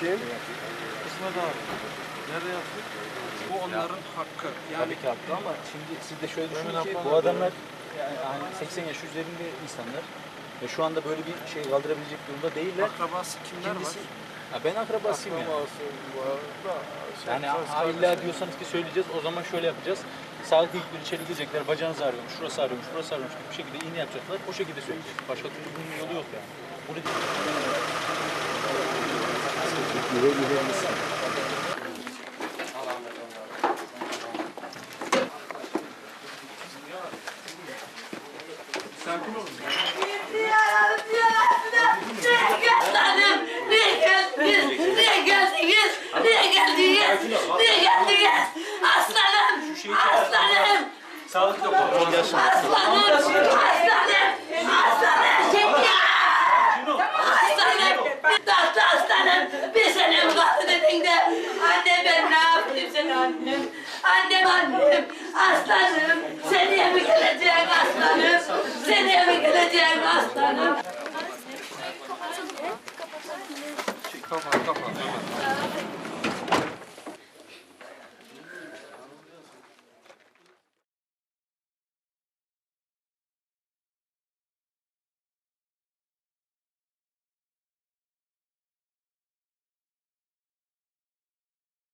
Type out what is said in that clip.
Kim? İsmet abi. Nerede yaptın? Bu onların hakkı. Yani Tabii ki haklı ama şimdi siz de şöyle düşünün ki bu da adamlar yani hani 80 yaş üzerinde insanlar ve şu anda böyle bir şey kaldırabilecek durumda değiller. akrabası kimler var? Kendisi, ha ben akrabasıyım yani. Akrabası var da. Yani ha, illa diyorsanız ki söyleyeceğiz o zaman şöyle yapacağız. Sağlık ekipleri içeri girecekler, bacağınız ağrıyormuş, şurası ağrıyormuş, burası ağrıyormuş gibi bir şekilde iğne yapacaklar. O şekilde söyleyeceğiz. Başka türlü bunun yolu yok yani. Bunu Geldiniz? Niye geldiniz? Niye geldiniz? Aslanım, aslanım, Sağlık doktoru gelsin. aslanım, aslanım, aslanım. Aslanım, tatlı aslanım. Bir sene mi kaldı dedin de anne ben sen annem? Annem annem, aslanım. Seneye mi geleceksin aslanım? Seneye mi geleceksin aslanım? Kafa kafa.